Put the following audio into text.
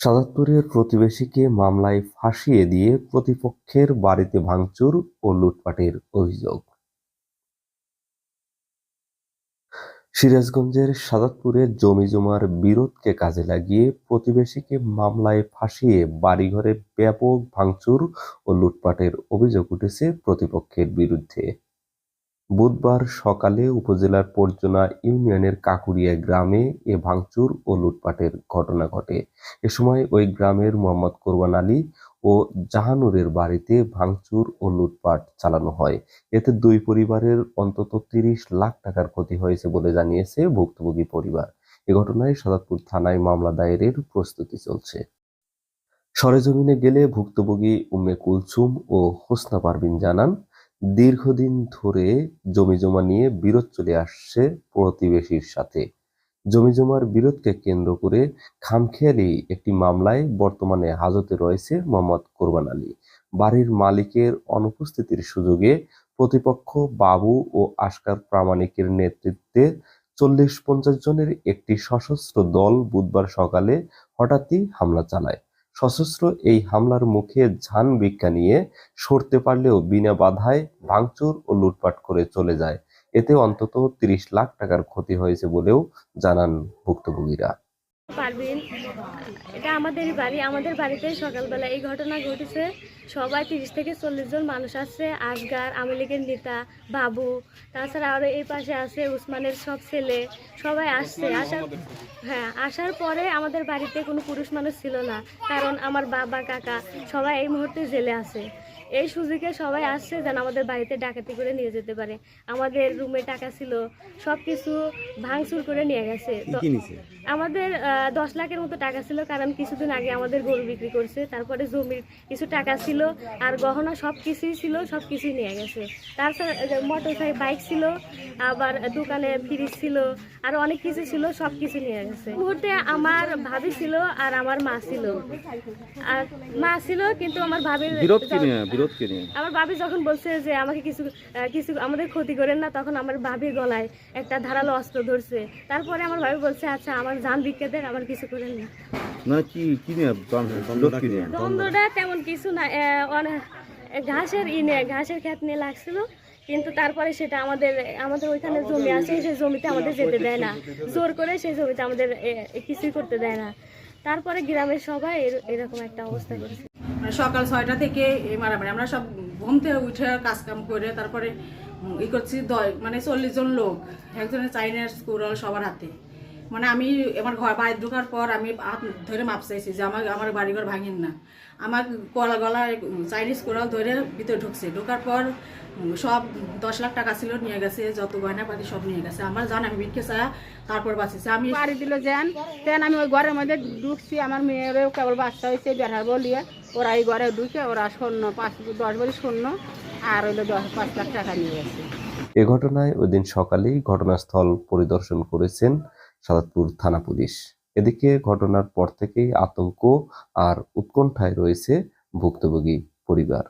সাদাতপুরের প্রতিবেশীকে মামলায় ফাঁসিয়ে দিয়ে প্রতিপক্ষের বাড়িতে ভাঙচুর ও লুটপাটের অভিযোগ। সিরাজগঞ্জের সাদাতপুরে জমিজমার বিরোধকে কাজে লাগিয়ে প্রতিবেশীকে মামলায় ফাঁসিয়ে বাড়িঘরে ব্যাপক ভাঙচুর ও লুটপাটের অভিযোগ উঠেছে প্রতিপক্ষের বিরুদ্ধে। বুধবার সকালে উপজেলার পর্জনা ইউনিয়নের কাকুরিয়া গ্রামে এ ভাঙচুর ও লুটপাটের ঘটনা ঘটে। এ সময় ওই গ্রামের মোহাম্মদ কোরবান আলী ও জাহানুরের বাড়িতে ভাঙচুর ও লুটপাট চালানো হয়। এতে দুই পরিবারের অন্তত তিরিশ লাখ টাকার ক্ষতি হয়েছে বলে জানিয়েছে ভুক্তভোগী পরিবার। এ ঘটনায় সাদাতপুর থানায় মামলা দায়েরের প্রস্তুতি চলছে। সরেজমিনে গেলে ভুক্তভোগী উম্মে কুলসুম ও হোসনা পারভিন জানান দীর্ঘদিন ধরে জমিজমা নিয়ে বিরোধ চলে আসছে প্রতিবেশীর সাথে। জমিজমার বিরোধকে কেন্দ্র করে খামখেয়ালি একটি মামলায় বর্তমানে হাজতে রয়েছে মোহাম্মদ কোরবান আলী। বাড়ির মালিকের অনুপস্থিতির সুযোগে প্রতিপক্ষ বাবু ও আশকার প্রামাণিকের নেতৃত্বে চল্লিশ পঞ্চাশ জনের একটি সশস্ত্র দল বুধবার সকালে হঠাৎই হামলা চালায়। সশস্ত্র এই হামলার মুখে ঝান ভিক্ষা নিয়ে সরতে পারলেও বিনা বাধায় ভাঙচুর ও লুটপাট করে চলে যায়। এতে অন্তত তিরিশ লাখ টাকার ক্ষতি হয়েছে বলেও জানান ভুক্তভোগীরা। এটা আমাদের বাড়ি আমাদের বাড়িতে সকালবেলা এই ঘটনা ঘটেছে। সবাই তিরিশ থেকে চল্লিশ জন মানুষ আছে আসগার আওয়ামী লীগের নেতা বাবু তাছাড়া আরও এই পাশে আছে উসমানের সব ছেলে সবাই আসছে। আসার হ্যাঁ আসার পরে আমাদের বাড়িতে কোনো পুরুষ মানুষ ছিল না কারণ আমার বাবা কাকা সবাই এই মুহূর্তে জেলে আছে। এই সুযোগে সবাই আসছে যেন আমাদের বাড়িতে ডাকাতি করে নিয়ে যেতে পারে। আমাদের রুমে টাকা ছিল সব কিছু ভাঙচুর করে নিয়ে গেছে। তো আমাদের দশ লাখের মতো টাকা ছিল কারণ কিছুদিন আগে আমাদের গরু বিক্রি করছে তারপরে জমির কিছু টাকা ছিল আর গহনা সব কিছুই ছিল সব কিছুই নিয়ে গেছে। তারপর মোটর সাইকেল বাইক ছিল আবার দোকানে ফ্রিজ ছিল আর অনেক কিছু ছিল সব কিছু নিয়ে গেছে। মুহূর্তে আমার ভাবি ছিল আর আমার মা ছিল। আর মা ছিল কিন্তু আমার ভাবির নিয়ে। আমার ভাবি যখন বলছে যে আমাকে কিছু কিছু আমাদের ক্ষতি করেন না তখন আমার ভাবির গলায় একটা ধারালো অস্ত্র ধরছে। তারপরে আমার ভাবি বলছে আচ্ছা আমার ভিক্ষে দেন আমার কিছু করেন না। মানে কি কি দ্বন্দ্বটা তেমন কিছু না ঘাসের ইনে ঘাসের ক্ষেত নিয়ে লাগছিল। কিন্তু তারপরে সেটা আমাদের আমাদের ওইখানে জমি আছে সেই জমিতে আমাদের যেতে দেয় না। জোর করে সেই জমিতে আমাদের কিছুই করতে দেয় না। তারপরে গ্রামের সবাই এরকম একটা অবস্থা করেছে। সকাল ছয়টা থেকে মারামারি। আমরা সব ঘুম থেকে উঠে কাজকাম করে তারপরে ই করছি দয় মানে চল্লিশ জন লোক। একজনের চাইনার স্কুল সবার হাতে। মানে আমি আমার ঘর বাড়ি ঢোকার পর আমি হাত ধরে মাপ চাইছি যে আমার আমার বাড়িঘর ভাঙেন না। আমার কলা গলায় চাইনিজ কোরাল ধরে ভিতরে ঢুকছে। ঢোকার পর সব দশ লাখ টাকা ছিল নিয়ে গেছে যত গয়না পাতি সব নিয়ে গেছে। আমার জান আমি ভিক্ষে চায়া তারপর বাঁচিয়েছি আমি বাড়ি দিল যেন। তেন আমি ওই ঘরের মধ্যে ঢুকছি। আমার মেয়েরও কেবল বাচ্চা হয়েছে বেড়া বলিয়ে ওরা এই ঘরে ঢুকে ওরা শূন্য পাঁচ দশ বড়ি শূন্য। আর হইল দশ পাঁচ লাখ টাকা নিয়ে গেছে। এ ঘটনায় ওই দিন সকালেই ঘটনাস্থল পরিদর্শন করেছেন সাদাতপুর থানা পুলিশ। এদিকে ঘটনার পর থেকেই আতঙ্ক আর উৎকণ্ঠায় রয়েছে ভুক্তভোগী পরিবার।